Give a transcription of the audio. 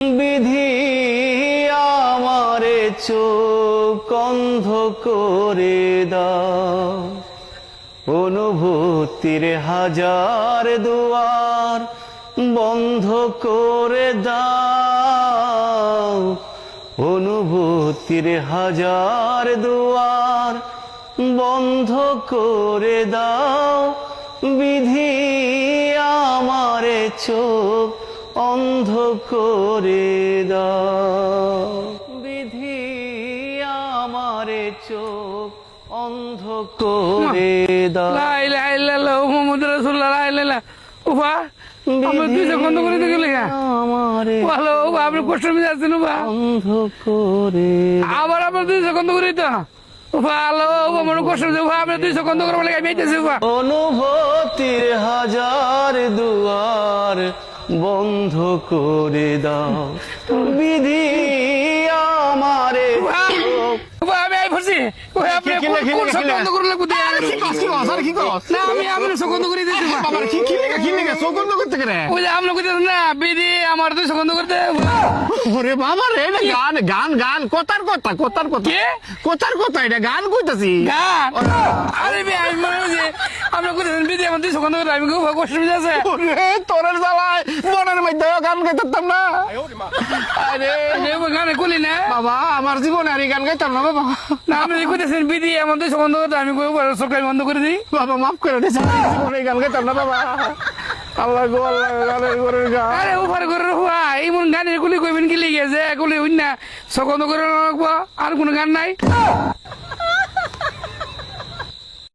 বিধি আমারে চোখ অন্ধ করে দাও। অনুভূতির হাজার দুয়ার বন্ধ করে দাও। অনুভূতির হাজার দুয়ার বন্ধ করে দাও। বিধি আমারে চোখ অন্ধ করে দাও। বিধি আমারে চোখ অন্ধ করে দাও। উফা আমরা দুই লেখা আমারে ভালো আপনি কষ্ট মিলে আছেন উফা। অন্ধ করে আবার আমরা দুই করে তো। উফা আলো আমার কষ্ট মিলে উফা আপনি দুই করে উফা। অনুভূতির হাজার দুয়ার বন্ধ করে দাও। বিধি আমারে আমি আই ফুরছি উফা আপনি কি- কি লেখা- কোন কি করে লাগু দিয়ে কি কস কি কস আরে কি কস না আমি করে কি সৌগন্ধ করতে করে ওই আপনি কইতেছেন না বিধি আমার তো সেকেন্ড করতে। ওরে বাবা রে এটা গান গান গান কথার কথা কথার কথা। কি? কথার কথা এটা গান কইতাছি। গান? আরে বে আমি মনে হচ্ছে আপনি কইতেছেন বিধি আমার দুই সেকেন্ড করে আমি কষ্ট মিলে আছে। ওরে তোরের জ্বালায় মনের মধ্যে গান গাইতাম না। আরে আমি গানে কলি না? বাবা আমার জীবনে আর গান গাইতাম না বাবা। না আপনি কইতেছেন বিধি আমার দুই সেকেন্ড আমি কই সরকারি বন্ধ করে দিই। বাবা মাফ করে দিয়েছে জীবনে গান গাইতাম না বাবা। আল্লাহ গো, আল্লাহ গানের ঘরের গান আরে উফার করে হুয়া এমন গানের গুলি কইবেন কি লিখে যে গুলি হইন না। সকন্দ করে আর কোনো গান নাই।